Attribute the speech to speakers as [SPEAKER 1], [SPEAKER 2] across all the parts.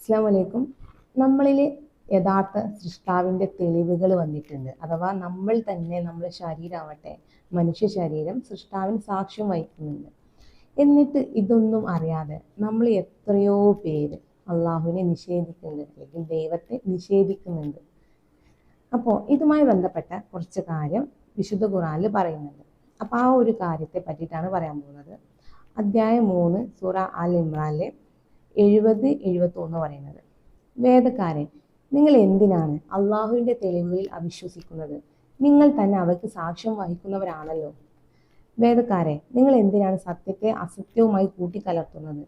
[SPEAKER 1] അസ്സാം വലൈക്കും നമ്മളിൽ യഥാർത്ഥ സൃഷ്ടാവിന്റെ തെളിവുകൾ വന്നിട്ടുണ്ട്. അഥവാ നമ്മൾ തന്നെ നമ്മുടെ ശരീരമാവട്ടെ മനുഷ്യ ശരീരം സൃഷ്ടാവിന് സാക്ഷ്യം വഹിക്കുന്നുണ്ട്. എന്നിട്ട് ഇതൊന്നും അറിയാതെ നമ്മൾ എത്രയോ പേര് അള്ളാഹുവിനെ നിഷേധിക്കുന്നുണ്ട് അല്ലെങ്കിൽ ദൈവത്തെ നിഷേധിക്കുന്നുണ്ട്. അപ്പോൾ ഇതുമായി ബന്ധപ്പെട്ട കുറച്ച് കാര്യം വിശുദ്ധ ഖുറാനിൽ പറയുന്നുണ്ട്. അപ്പോൾ ആ ഒരു കാര്യത്തെ പറ്റിയിട്ടാണ് പറയാൻ പോകുന്നത്. അധ്യായം മൂന്ന് സൂറ അൽ ഇമ്രാനിലെ എഴുപത് എഴുപത്തൊന്ന് പറയുന്നത്. വേദക്കാരൻ നിങ്ങൾ എന്തിനാണ് അള്ളാഹുവിന്റെ തെളിവുകളിൽ അവിശ്വസിക്കുന്നത്? നിങ്ങൾ തന്നെ അവർക്ക് സാക്ഷ്യം വഹിക്കുന്നവരാണല്ലോ. വേദക്കാരെ നിങ്ങൾ എന്തിനാണ് സത്യത്തെ അസത്യവുമായി കൂട്ടിക്കലർത്തുന്നത്?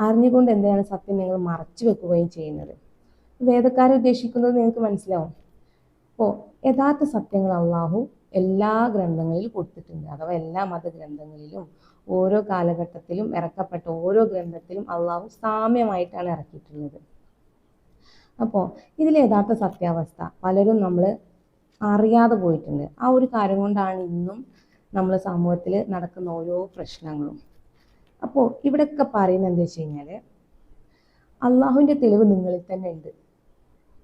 [SPEAKER 1] അറിഞ്ഞുകൊണ്ട് എന്തിനാണ് സത്യം നിങ്ങൾ മറച്ചു വെക്കുകയും ചെയ്യുന്നത്? വേദക്കാരെ ഉദ്ദേശിക്കുന്നത് നിങ്ങൾക്ക് മനസ്സിലാവും. അപ്പോൾ യഥാർത്ഥ സത്യങ്ങൾ അള്ളാഹു എല്ലാ ഗ്രന്ഥങ്ങളിലും കൊടുത്തിട്ടുണ്ട്. അഥവാ എല്ലാ മതഗ്രന്ഥങ്ങളിലും ഓരോ കാലഘട്ടത്തിലും ഇറക്കപ്പെട്ട ഓരോ ഗ്രന്ഥത്തിലും അള്ളാഹു സാമ്യമായിട്ടാണ് ഇറക്കിയിട്ടുള്ളത്. അപ്പോൾ ഇതിലെ യഥാർത്ഥ സത്യാവസ്ഥ പലരും നമ്മൾ അറിയാതെ പോയിട്ടുണ്ട്. ആ ഒരു കാര്യം കൊണ്ടാണ് ഇന്നും നമ്മൾ സമൂഹത്തിൽ നടക്കുന്ന ഓരോ പ്രശ്നങ്ങളും. അപ്പോൾ ഇവിടെയൊക്കെ പറയുന്നത് എന്താ വെച്ച് കഴിഞ്ഞാൽ അള്ളാഹുവിന്റെ തെളിവ് നിങ്ങളിൽ തന്നെ ഉണ്ട്.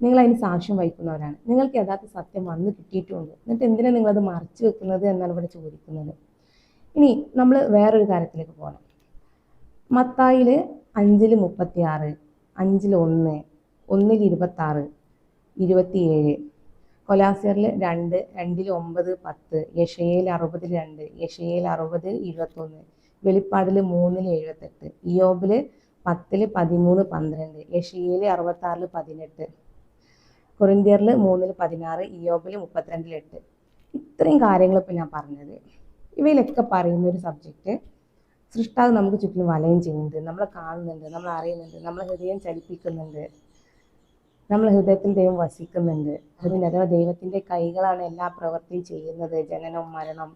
[SPEAKER 1] നിങ്ങൾ അതിന് സാക്ഷ്യം വഹിക്കുന്നവരാണ്. നിങ്ങൾക്ക് യഥാർത്ഥ സത്യം വന്ന് കിട്ടിയിട്ടുണ്ട്. എന്നിട്ട് എന്തിനാണ് നിങ്ങളത് മറച്ചു വെക്കുന്നത് എന്നാണ് ഇവിടെ ചോദിക്കുന്നത്. ഇനി നമ്മൾ വേറൊരു കാര്യത്തിലേക്ക് പോകണം മത്തായിൽ അഞ്ചിൽ മുപ്പത്തി ആറ് അഞ്ചിൽ ഒന്ന് ഒന്നിൽ ഇരുപത്താറ് ഇരുപത്തിയേഴ് കൊലാസിയറിൽ രണ്ട് രണ്ടിൽ ഒമ്പത് പത്ത് യഷയിൽ അറുപതിൽ രണ്ട് യഷയിൽ അറുപതിൽ ഇരുപത്തൊന്ന് വെളിപ്പാടിൽ മൂന്നിൽ എഴുപത്തെട്ട് ഇയോബിൽ പത്തിൽ പതിമൂന്ന് പന്ത്രണ്ട് യഷയിൽ അറുപത്താറിൽ പതിനെട്ട് കൊറിന്തിയറിൽ മൂന്നിൽ പതിനാറ് ഇയോബിൽ മുപ്പത്തിരണ്ടിൽ എട്ട്. ഇത്രയും കാര്യങ്ങൾ ഇപ്പോൾ ഞാൻ പറഞ്ഞത്. ഇവയിലൊക്കെ പറയുന്ന ഒരു സബ്ജക്റ്റ് സൃഷ്ടാവ് നമുക്ക് ചുറ്റിലും വലയം ചെയ്യുന്നുണ്ട്. നമ്മളെ കാണുന്നുണ്ട് നമ്മൾ അറിയുന്നുണ്ട് നമ്മളെ ഹൃദയം ചലിപ്പിക്കുന്നുണ്ട് നമ്മൾ ഹൃദയത്തിൽ ദൈവം വസിക്കുന്നുണ്ട്. അതിന് അഥവാ ദൈവത്തിന്റെ കൈകളാണ് എല്ലാ പ്രവൃത്തിയും ചെയ്യുന്നത്. ജനനം മരണം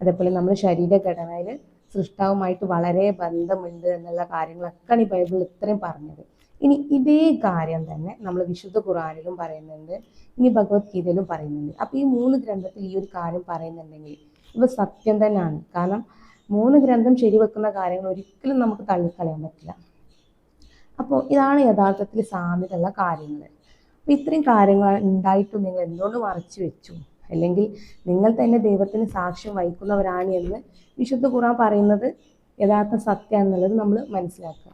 [SPEAKER 1] അതേപോലെ നമ്മുടെ ശരീരഘടനയിൽ സൃഷ്ടാവുമായിട്ട് വളരെ ബന്ധമുണ്ട് എന്നുള്ള കാര്യങ്ങളൊക്കെയാണ് ഈ ബൈബിൾ ഇത്രയും പറഞ്ഞത്. ഇനി ഇതേ കാര്യം തന്നെ നമ്മൾ വിശുദ്ധ ഖുറാനിലും പറയുന്നുണ്ട്. ഇനി ഭഗവത്ഗീതയിലും പറയുന്നുണ്ട്. അപ്പോൾ ഈ മൂന്ന് ഗ്രന്ഥത്തിൽ ഈ ഒരു കാര്യം പറയുന്നുണ്ടെങ്കിൽ ഇവ സത്യം തന്നെയാണ്. കാരണം മൂന്ന് ഗ്രന്ഥം ശരിവെക്കുന്ന കാര്യങ്ങൾ ഒരിക്കലും നമുക്ക് തള്ളിക്കളയാൻ പറ്റില്ല. അപ്പോൾ ഇതാണ് യഥാർത്ഥത്തിൽ സാമ്യതയുള്ള കാര്യങ്ങൾ അപ്പോൾ ഇത്രയും കാര്യങ്ങൾ ഉണ്ടായിട്ടും നിങ്ങൾ എന്തുകൊണ്ട് മറച്ചു വെച്ചു? അല്ലെങ്കിൽ നിങ്ങൾ തന്നെ ദൈവത്തിന് സാക്ഷ്യം വഹിക്കുന്നവരാണ് എന്ന് വിശുദ്ധ ഖുറാൻ പറയുന്നത് യഥാർത്ഥ സത്യം എന്നുള്ളത് നമ്മൾ മനസ്സിലാക്കുക.